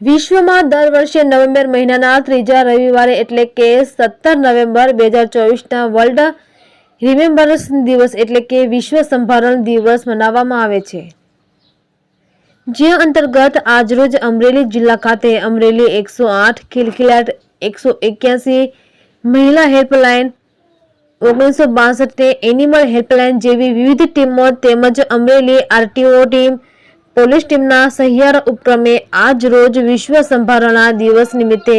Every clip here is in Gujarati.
વિશ્વમાં દર વર્ષે નવેમ્બર મહિનાના ત્રીજા રવિવારે એટલે કે સત્તર નવેમ્બર બે હજાર ચોવીસના વર્લ્ડ રિમેમ્બરન્સ દિવસ એટલે કે વિશ્વ સંભારણ દિવસ મનાવવામાં આવે છે. જે અંતર્ગત આજરોજ અમરેલી જિલ્લા ખાતે અમરેલી એકસો આઠ, ખિલખિલાટ એકસો એક્યાસી, મહિલા હેલ્પલાઇન ઓગણીસો બાસઠને એનિમલ હેલ્પલાઇન જેવી વિવિધ ટીમો તેમજ અમરેલી આરટીઓ ટીમ પોલીસ ટીમના સહિયારા ઉપક્રમે આજ રોજ વિશ્વ સંભારણા દિવસ નિમિત્તે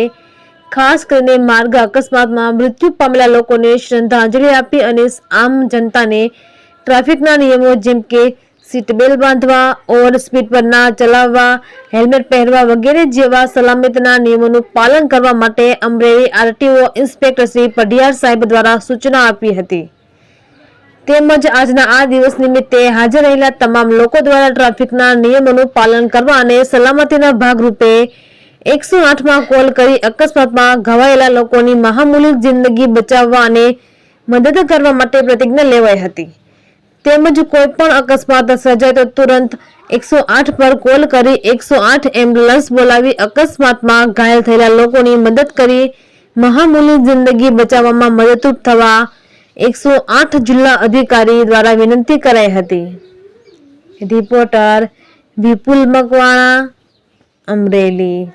ખાસ કરીને માર્ગ અકસ્માતમાં મૃત્યુ પામેલા લોકોને શ્રદ્ધાંજલિ આપી અને આમ જનતાને ટ્રાફિકના નિયમો જેમ કે સીટ બેલ્ટ બાંધવા, ઓવર સ્પીડ પર ના ચલાવવા, હેલ્મેટ પહેરવા વગેરે જેવા સલામતીના નિયમોનું પાલન કરવા માટે અમરેલી આરટીઓ ઇન્સ્પેક્ટર શ્રી પઢિયાર સાહેબ દ્વારા સૂચના આપી હતી. તેમજ આજના આ દિવસ નિમિત્તે હાજર રહેલા તમામ લોકો દ્વારા ટ્રાફિકના નિયમોનું પાલન કરવા અને સલામતીના ભાગરૂપે એકસો આઠમાં કોલ કરી અકસ્માતમાં ઘવાયેલા લોકોની મહામૂલી જિંદગી બચાવવા અને મદદ કરવા માટે પ્રતિજ્ઞા લેવાઈ હતી. તેમજ કોઈ પણ અકસ્માત સર્જાય તો તુરંત એકસો આઠ પર કોલ કરી એકસો આઠ એમ્બ્યુલન્સ બોલાવી અકસ્માતમાં ઘાયલ થયેલા લોકોની મદદ કરી મહામૂલી જિંદગી બચાવવામાં મદદરૂપ થવા એકસો આઠ જિલ્લા અધિકારી દ્વારા વિનંતી કરાઈ હતી. રિપોર્ટર વિપુલ મકવાણા અમરેલી.